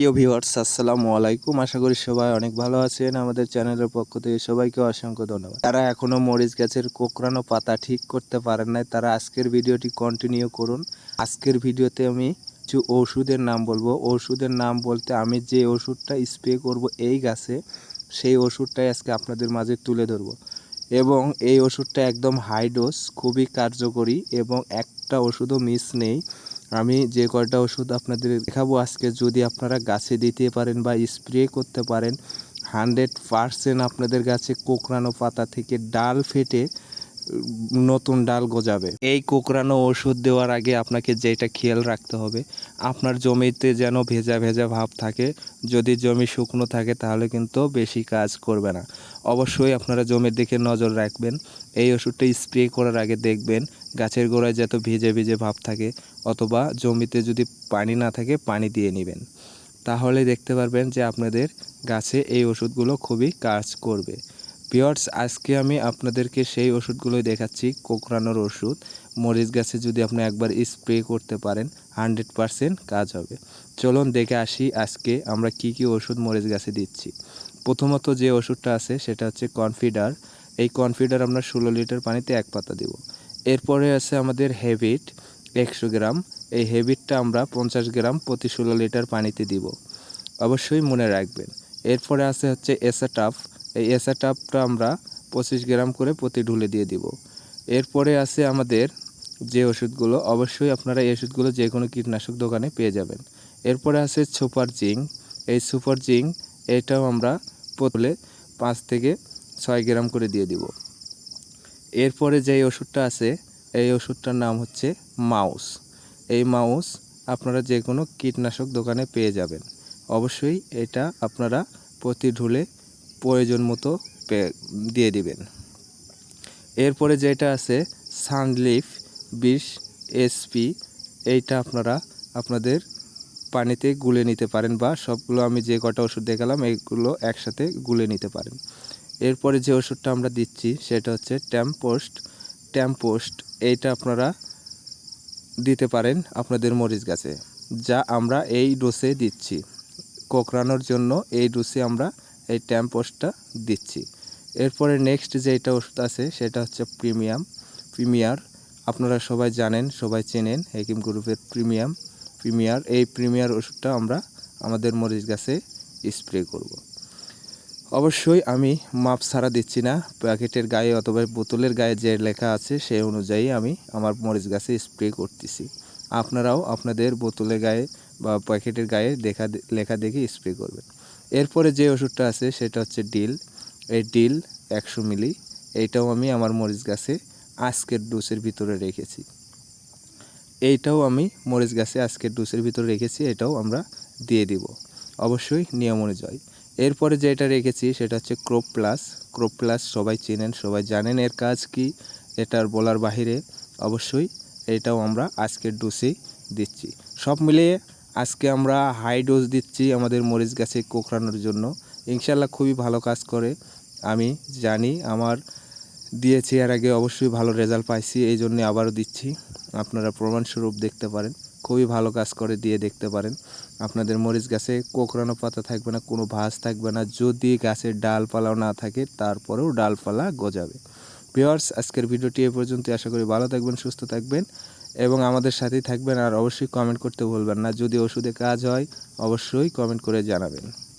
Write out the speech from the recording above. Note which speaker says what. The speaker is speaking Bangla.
Speaker 1: প্রিয় ভিউয়ার্স, আসসালামু আলাইকুম। আশা করি সবাই অনেক ভালো আছেন। আমাদের চ্যানেলের পক্ষ থেকে সবাইকে অসংখ্য ধন্যবাদ। তারা এখনও মরিচ গাছের কোকড়ানো পাতা ঠিক করতে পারেন নাই, তারা আজকের ভিডিওটি কন্টিনিউ করুন। আজকের ভিডিওতে আমি কিছু ওষুধের নাম বলব। ওষুধের নাম বলতে আমি যে ওষুধটা স্প্রে করব এই গাছে, সেই ওষুধটাই আজকে আপনাদের মাঝে তুলে ধরবো। এবং এই ওষুধটা একদম হাই ডোজ খুবই কার্যকরী এবং একটা ওষুধও মিস নেই। আমি যে কয়টা ওষুধ আপনাদের দেখাবো আজকে, যদি আপনারা গাছে দিতে পারেন বা স্প্রে করতে পারেন হান্ড্রেড পারসেন্ট আপনাদের গাছে কোকড়ানো পাতা থেকে ডাল ফেটে নতুন ডাল গজাবে। এই কোকড়ানো ওষুধ দেওয়ার আগে আপনাকে যেটা খেয়াল রাখতে হবে, আপনার জমিতে যেন ভেজা ভেজা ভাব থাকে, যদি জমি শুকনো থাকে তাহলে কিন্তু বেশি কাজ করবে না। অবশ্যই আপনারা জমির দিকে নজর রাখবেন, এই ওষুধটা স্প্রে করার আগে দেখবেন গাছের গোড়ায় যত ভিজে ভিজে ভাব থাকে, অথবা জমিতে যদি পানি না থাকে পানি দিয়ে নেবেন। তাহলে দেখতে পারবেন যে আপনাদের গাছে এই ওষুধগুলো খুবই কাজ করবে। পিওর্স আজকে আমি আপনাদেরকে সেই ওষুধগুলোই দেখাচ্ছি, কোকড়ানোর ওষুধ। মরিচ গাছে যদি আপনি একবার স্প্রে করতে পারেন হান্ড্রেড পারসেন্ট কাজ হবে। চলুন দেখে আসি আজকে আমরা কি কি ওষুধ মরিচ গাছে দিচ্ছি। প্রথমত যে ওষুধটা আছে, সেটা হচ্ছে কনফিডার এই কনফিডার আমরা ষোলো লিটার পানিতে এক পাতা দিব। এরপরে আছে আমাদের হেভিট একশো গ্রাম। এই হেভিটটা আমরা পঞ্চাশ গ্রাম প্রতি ষোলো লিটার পানিতে দিব। অবশ্যই মনে রাখবেন। এরপরে আছে হচ্ছে এসাটাফ এই এসাটাফটা আমরা পঁচিশ গ্রাম করে প্রতি ঢুলে দিয়ে দিব। এরপরে আছে আমাদের যে ওষুধগুলো, অবশ্যই আপনারা এই ওষুধগুলো যে কোনো কীটনাশক দোকানে পেয়ে যাবেন। এরপরে আছে সুপার জিঙ্ক। এই সুপার জিঙ্ক, এটাও আমরা প্রতলে পাঁচ থেকে ছয় গ্রাম করে দিয়ে দিব। এরপরে যেই ওষুধটা আছে, এই ওষুধটার নাম হচ্ছে মাউস। এই মাউস আপনারা যে কোনো কীটনাশক দোকানে পেয়ে যাবেন। অবশ্যই এটা আপনারা প্রতি ঢুলে প্রয়োজন মতো দিয়ে দিবেন। এরপরে যেটা আছে সানলিফ বিশ এসপি এইটা আপনারা আপনাদের পানিতে গুলে নিতে পারেন বা সবগুলো আমি যে কটা ওষুধ দেখালাম এইগুলো একসাথে গুলে নিতে পারেন। এরপরে যে ওষুধটা আমরা দিচ্ছি, সেটা হচ্ছে ট্যাম্পোস্ট। ট্যাম্পোস্ট, এইটা আপনারা দিতে পারেন আপনাদের মরিচ গাছে। যা আমরা এই ডোসে দিচ্ছি। কোকড়ানোর জন্য এই ডোসে আমরা এই ট্যাম্পোস্টটা দিচ্ছি। এরপরে নেক্সট যেটা ওষুধ আছে, সেটা হচ্ছে প্রিমিয়াম প্রিমিয়ার আপনারা সবাই জানেন, সবাই চেনেন হেকিম গ্রুপের প্রিমিয়াম প্রিমিয়ার এই প্রিমিয়ার ওষুধটা আমরা আমাদের মরিচ গাছে স্প্রে করব। অবশ্যই আমি মাপ ছাড়া দিচ্ছি না, প্যাকেটের গায়ে অথবা বোতলের গায়ে যে লেখা আছে সেই অনুযায়ী আমি আমার মরিচ গাছে স্প্রে করতেছি। আপনারাও আপনাদের বোতলের গায়ে বা প্যাকেটের গায়ে দেখা লেখা দেখে স্প্রে করবেন। এরপরে যে ওষুধটা আছে, সেটা হচ্ছে ডিল। এই ডিল একশো মিলি। এইটাও আমি আমার মরিচ গাছে আজকের ডোসের ভিতরে রেখেছি। এইটাও আমি মরিচ গাছে আজকের ডোসের ভিতরে রেখেছি, এটাও আমরা দিয়ে দিব। অবশ্যই নিয়ম অনুযায়ী। এরপরে যেটা রেখেছি, সেটা হচ্ছে ক্রোপ প্লাস ক্রোপ প্লাস সবাই চেনেন, সবাই জানেন এর কাজ কি এটার বলার বাহিরে। অবশ্যই এটাও আমরা আজকের ডোসেই দিচ্ছি। সব মিলিয়ে আজকে আমরা হাই ডোজ দিচ্ছি আমাদের মরিচ গাছে কোকড়ানোর জন্য। ইনশাল্লাহ খুবই ভালো কাজ করে। আমি জানি আমার দিয়েছি এর আগে অবশ্যই ভালো রেজাল্ট পাইছি, এই জন্য আবারও দিচ্ছি। আপনারা প্রমাণস্বরূপ দেখতে পারেন। খুবই ভালো কাজ করে দিয়ে দেখতে পারেন। আপনাদের মরিচ গাছে কোকড়ানো পাতা থাকবে না, কোনো ভাঁজ থাকবে না। যদি গাছের ডালপালাও না থাকে, তারপরেও ডালপালা গজাবে। ভিওয়ার্স আজকের ভিডিওটি এ পর্যন্ত আশা করি ভালো থাকবেন, সুস্থ থাকবেন। এবং আমাদের সাথেই থাকবেন আর অবশ্যই কমেন্ট করতে ভুলবেন না। যদি ওষুধে কাজ হয়, অবশ্যই কমেন্ট করে জানাবেন।